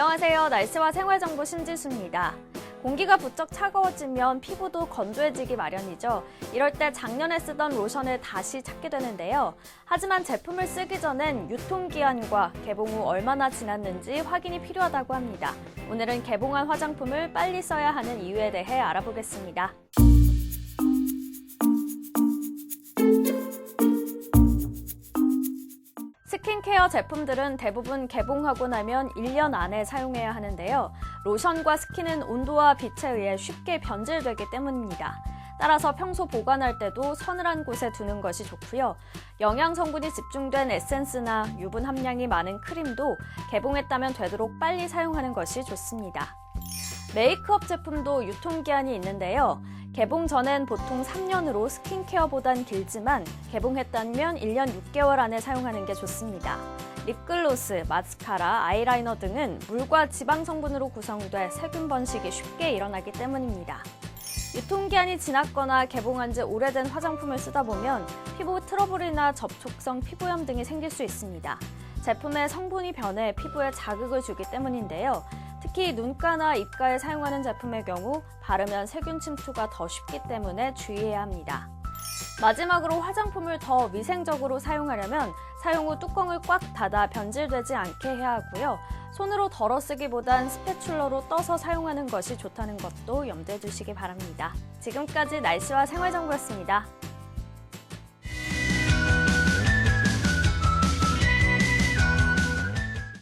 안녕하세요. 날씨와 생활정보 신지수입니다. 공기가 부쩍 차가워지면 피부도 건조해지기 마련이죠. 이럴 때 작년에 쓰던 로션을 다시 찾게 되는데요. 하지만 제품을 쓰기 전엔 유통기한과 개봉 후 얼마나 지났는지 확인이 필요하다고 합니다. 오늘은 개봉한 화장품을 빨리 써야 하는 이유에 대해 알아보겠습니다. 스킨케어 제품들은 대부분 개봉하고 나면 1년 안에 사용해야 하는데요. 로션과 스킨은 온도와 빛에 의해 쉽게 변질되기 때문입니다. 따라서 평소 보관할 때도 서늘한 곳에 두는 것이 좋고요. 영양 성분이 집중된 에센스나 유분 함량이 많은 크림도 개봉했다면 되도록 빨리 사용하는 것이 좋습니다. 메이크업 제품도 유통기한이 있는데요. 개봉 전엔 보통 3년으로 스킨케어보단 길지만 개봉했다면 1년 6개월 안에 사용하는 게 좋습니다. 립글로스, 마스카라, 아이라이너 등은 물과 지방 성분으로 구성돼 세균 번식이 쉽게 일어나기 때문입니다. 유통기한이 지났거나 개봉한 지 오래된 화장품을 쓰다 보면 피부 트러블이나 접촉성 피부염 등이 생길 수 있습니다. 제품의 성분이 변해 피부에 자극을 주기 때문인데요. 특히 눈가나 입가에 사용하는 제품의 경우 바르면 세균 침투가 더 쉽기 때문에 주의해야 합니다. 마지막으로 화장품을 더 위생적으로 사용하려면 사용 후 뚜껑을 꽉 닫아 변질되지 않게 해야 하고요. 손으로 덜어 쓰기보단 스패출러로 떠서 사용하는 것이 좋다는 것도 염두해 주시기 바랍니다. 지금까지 날씨와 생활 정보였습니다.